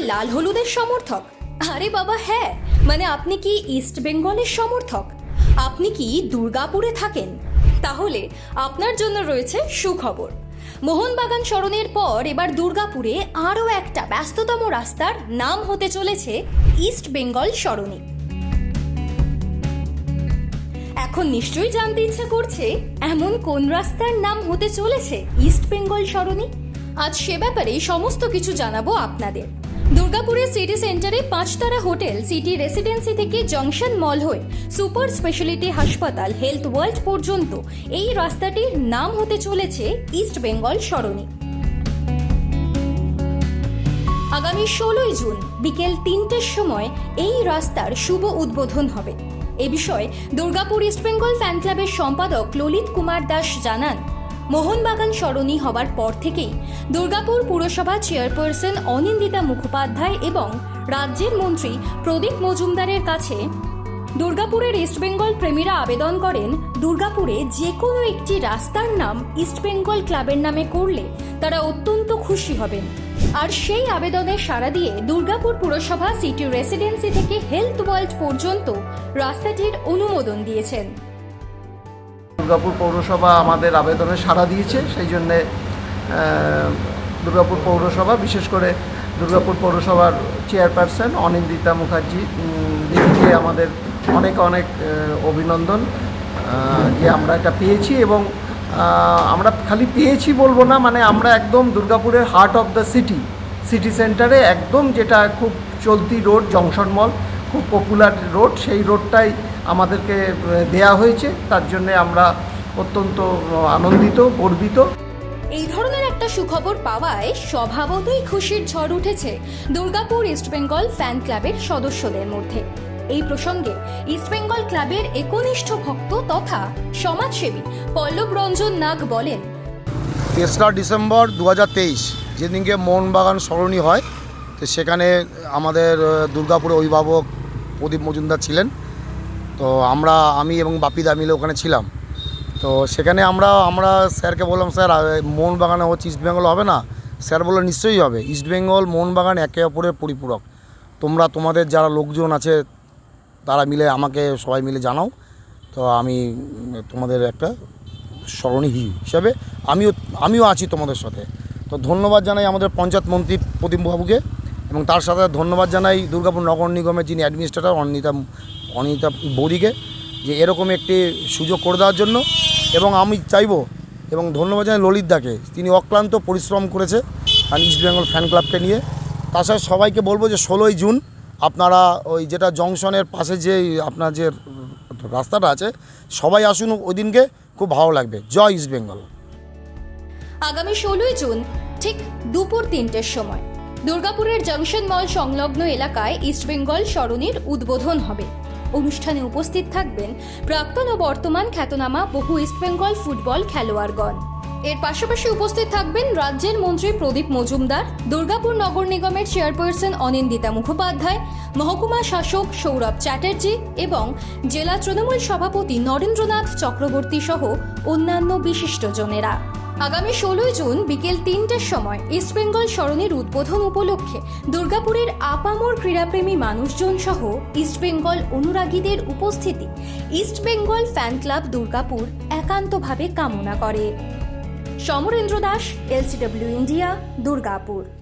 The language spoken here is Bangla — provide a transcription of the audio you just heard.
লাল হলুদের সমর্থক? আরে বাবা হ্যাঁ। মানে আপনি কি ইস্ট বেঙ্গলের সমর্থক? আপনি কি দুর্গাপুরে থাকেন? তাহলে আপনার জন্য রয়েছে সুখবর। মোহনবাগান স্মরণের পর এবার দুর্গাপুরে আরও একটা ব্যস্ততম রাস্তার নাম হতে চলেছে ইস্ট বেঙ্গল সরণি। এখন নিশ্চয়ই জানতে ইচ্ছে করছে, এমন কোন রাস্তার নাম হতে চলেছে ইস্ট বেঙ্গল সরণি? আজ সে ব্যাপারে সমস্ত কিছু জানাব আপনাদের। দুর্গাপুরের সিটি সেন্টারে পাঁচতারা হোটেল, সিটি রেসিডেন্সি থেকে জংশন মল হয়ে সুপার স্পেশালিটি হাসপাতাল, হেলথ ওয়ার্ল্ড পর্যন্ত। এই রাস্তাটির নাম হতে চলেছে ইস্ট বেঙ্গল সরণি। আগামী ষোলোই জুন বিকেল তিনটের সময় এই রাস্তার শুভ উদ্বোধন হবে। এ বিষয়ে দুর্গাপুর ইস্টবেঙ্গল ফ্যান ক্লাবের সম্পাদক ললিত কুমার দাস জানান। মোহনবাগান সরণি হবার পর থেকেই দুর্গাপুর পুরসভা চেয়ারপারসন অনিন্দিতা মুখোপাধ্যায় এবং রাজ্যের মন্ত্রী প্রদীপ মজুমদারের কাছে দুর্গাপুরের ইস্টবেঙ্গল প্রেমীরা আবেদন করেন, দুর্গাপুরে যে কোনো একটি রাস্তার নাম ইস্টবেঙ্গল ক্লাবের নামে করলে তারা অত্যন্ত খুশি হবেন। আর সেই আবেদনে সাড়া দিয়ে দুর্গাপুর পুরসভা সিটি রেসিডেন্সি থেকে হেলথ ওয়ার্ল্ড পর্যন্ত রাস্তাটির অনুমোদন দিয়েছেন। দুর্গাপুর পৌরসভা আমাদের আবেদনে সাড়া দিয়েছে, সেই জন্যে দুর্গাপুর পৌরসভা, বিশেষ করে দুর্গাপুর পৌরসভার চেয়ারপারসন অনিন্দিতা মুখার্জি দিদিকে আমাদের অনেক অনেক অভিনন্দন যে আমরা এটা পেয়েছি এবং আমরা খালি পেয়েছি বলব না মানে আমরা একদম দুর্গাপুরের heart of the city city সেন্টারে একদম যেটা খুব চলতি রোড জংশন মল খুব পপুলার রোড সেই রোডটাই আমাদেরকে দেয়া হয়েছে। তার জন্যে আমরা অত্যন্ত আনন্দিত গর্বিত। এই ধরনের একটা সুখবর পাওয়ায় স্বভাবতই খুশির ঝড় উঠেছে দুর্গাপুর ইস্টবেঙ্গল ফ্যান ক্লাবের সদস্যদের মধ্যে। এই প্রসঙ্গে ইস্টবেঙ্গল ক্লাবের একনিষ্ঠ ভক্ত তথা সমাজসেবী পল্লব রঞ্জন নাগ বলেন তেসরা ডিসেম্বর দু হাজার তেইশ যেদিনকে মোহনবাগান সরণি হয় তো সেখানে আমাদের আহ, দুর্গাপুরে অভিভাবক প্রদীপ মজুমদার ছিলেন। তো আমরা, আমি এবং বাপিদা মিলে ওখানে ছিলাম। তো সেখানে আমরা আমরা স্যারকে বললাম, স্যার মোহনবাগানে হচ্ছে ইস্টবেঙ্গল হবে না? স্যার বলল, নিশ্চয়ই হবে। ইস্টবেঙ্গল মোহনবাগান একে অপরের পরিপূরক। তোমরা তোমাদের যারা লোকজন আছে, তারা মিলে আমাকে সবাই মিলে জানাও। তো আমি, তোমাদের একটা স্মরণী হিসাবে আমিও আমিও আছি তোমাদের সাথে। তো ধন্যবাদ জানাই আমাদের পঞ্চায়েত মন্ত্রী প্রদীপবাবুকে। এবং তার সাথে ধন্যবাদ জানাই দুর্গাপুর নগর নিগমের যিনি অ্যাডমিনিস্ট্রেটর অনিতা অনিতা বৌদিকে যে এরকম একটি সুযোগ করে দেওয়ার জন্য। এবং আমি চাইব এবং ধন্যবাদ জানাই ললিতদাকে, তিনি অক্লান্ত পরিশ্রম করেছে আর ইস্ট বেঙ্গল ফ্যান ক্লাবকে নিয়ে। সাথে সবাইকে বলব যে ষোলোই জুন আপনারা ওই যেটা জংশনের পাশে যে আপনার যে রাস্তাটা আছে, সবাই আসুন ওই দিনকে, খুব ভালো লাগবে। জয় ইস্ট বেঙ্গল আগামী ষোলোই জুন ঠিক দুপুর তিনটের সময়। দুর্গাপুরের জংশন মল সংলগ্ন এলাকায় ইস্টবেঙ্গল সরণির উদ্বোধন হবে। অনুষ্ঠানে উপস্থিত থাকবেন প্রাক্তন ও বর্তমান খ্যাতনামা বহু ইস্টবেঙ্গল ফুটবল খেলোয়াড়গণ। এর পাশাপাশি উপস্থিত থাকবেন রাজ্যের মন্ত্রী প্রদীপ মজুমদার, দুর্গাপুর নগর নিগমের চেয়ারপারসন অনিন্দিতা মুখোপাধ্যায়, মহকুমা শাসক সৌরভ চ্যাটার্জি এবং জেলা তৃণমূল সভাপতি নরেন্দ্রনাথ চক্রবর্তী সহ অন্যান্য বিশিষ্টজনেরা। আগামী ষোলোই জুন বিকেল তিনটের সময় ইস্টবেঙ্গল স্মরণের উদ্বোধন উপলক্ষে দুর্গাপুরের আপামর ক্রীড়াপ্রেমী মানুষজন সহ ইস্টবেঙ্গল অনুরাগীদের উপস্থিতি ইস্টবেঙ্গল ফ্যান ক্লাব দুর্গাপুর একান্তভাবে কামনা করে। Samarendra Das, LCW India, Durgapur.